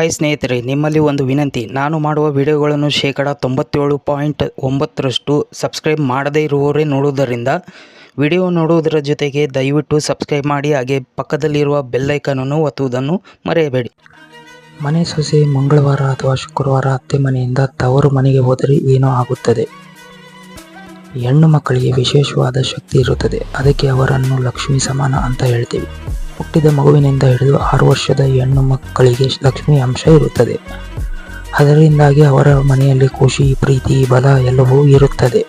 Hi ಸ್ನೇಹಿತರೆ, ನಿಮ್ಮಲ್ಲಿ ಒಂದು ವಿನಂತಿ. ನಾನು ಮಾಡುವ ವಿಡಿಯೋಗಳನ್ನು ಶೇಕಡ ತೊಂಬತ್ತೇಳು ಪಾಯಿಂಟ್ ಒಂಬತ್ತರಷ್ಟು ಸಬ್ಸ್ಕ್ರೈಬ್ ಮಾಡದೇ ಇರುವವರೇ ನೋಡುವುದರಿಂದ ವಿಡಿಯೋ ನೋಡುವುದರ ಜೊತೆಗೆ ದಯವಿಟ್ಟು ಸಬ್ಸ್ಕ್ರೈಬ್ ಮಾಡಿ, ಹಾಗೆ ಪಕ್ಕದಲ್ಲಿರುವ ಬೆಲ್ಲೈಕನನ್ನು ಒತ್ತುವುದನ್ನು ಮರೆಯಬೇಡಿ. ಮನೆ ಸೊಸೆ ಮಂಗಳವಾರ ಅಥವಾ ಶುಕ್ರವಾರ ಅತ್ತೆ ಮನೆಯಿಂದ ತವರು ಮನೆಗೆ ಹೋದರೆ ಏನೋ ಆಗುತ್ತದೆ. ಹೆಣ್ಣು ಮಕ್ಕಳಿಗೆ ವಿಶೇಷವಾದ ಶಕ್ತಿ ಇರುತ್ತದೆ. ಅದಕ್ಕೆ ಅವರನ್ನು ಲಕ್ಷ್ಮಿ ಸಮಾನ ಅಂತ ಹೇಳ್ತೀವಿ. ಹುಟ್ಟಿದ ಮಗುವಿನಿಂದ ಹಿಡಿದು ಆರು ವರ್ಷದ ಹೆಣ್ಣು ಮಕ್ಕಳಿಗೆ ಲಕ್ಷ್ಮಿ ಅಂಶ ಇರುತ್ತದೆ. ಅದರಿಂದಾಗಿ ಅವರ ಮನೆಯಲ್ಲಿ ಖುಷಿ, ಪ್ರೀತಿ, ಬಲ ಎಲ್ಲವೂ ಇರುತ್ತದೆ.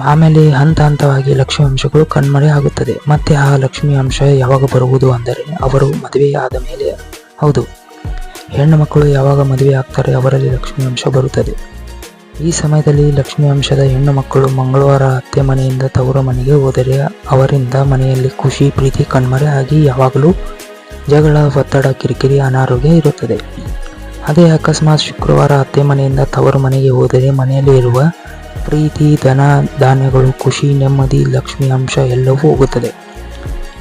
ಆಮೇಲೆ ಹಂತ ಹಂತವಾಗಿ ಲಕ್ಷ್ಮಿ ಅಂಶಗಳು ಕಣ್ಮರೆ ಆಗುತ್ತದೆ. ಮತ್ತೆ ಆ ಲಕ್ಷ್ಮಿ ಅಂಶ ಯಾವಾಗ ಬರುವುದು ಅಂದರೆ ಅವರು ಮದುವೆಯಾದ ಮೇಲೆ. ಹೌದು. ಹೆಣ್ಣು ಮಕ್ಕಳು ಯಾವಾಗ ಮದುವೆ ಆಗ್ತಾರೆ ಅವರಲ್ಲಿ ಲಕ್ಷ್ಮಿ ಅಂಶ ಬರುತ್ತದೆ. ಈ ಸಮಯದಲ್ಲಿ ಲಕ್ಷ್ಮಿ ಅಂಶದ ಹೆಣ್ಣು ಮಕ್ಕಳು ಮಂಗಳವಾರ ಅತ್ತೆ ಮನೆಯಿಂದ ತವರು ಮನೆಗೆ ಹೋದರೆ ಅವರಿಂದ ಮನೆಯಲ್ಲಿ ಖುಷಿ, ಪ್ರೀತಿ, ಕಣ್ಮರೆ ಆಗಿ ಯಾವಾಗಲೂ ಜಗಳ, ಒತ್ತಡ, ಕಿರಿಕಿರಿ, ಅನಾರೋಗ್ಯ ಇರುತ್ತದೆ. ಅದೇ ಅಕಸ್ಮಾತ್ ಶುಕ್ರವಾರ ಅತ್ತೆ ಮನೆಯಿಂದ ತವರು ಮನೆಗೆ ಹೋದರೆ ಮನೆಯಲ್ಲಿ ಇರುವ ಪ್ರೀತಿ, ಧನ, ಧಾನ್ಯಗಳು, ಖುಷಿ, ನೆಮ್ಮದಿ, ಲಕ್ಷ್ಮಿ ಅಂಶ ಎಲ್ಲವೂ ಹೋಗುತ್ತದೆ.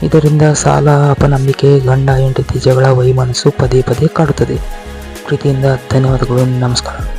ಇದರಿಂದ ಸಾಲ, ಅಪನಂಬಿಕೆ, ಗಂಡ, ಹೆಂಡತಿ ಜಗಳ, ವೈಮನಸ್ಸು ಪದೇ ಪದೇ ಕಾಡುತ್ತದೆ. ಪ್ರೀತಿಯಿಂದ ಧನ್ಯವಾದಗಳು, ನಮಸ್ಕಾರ.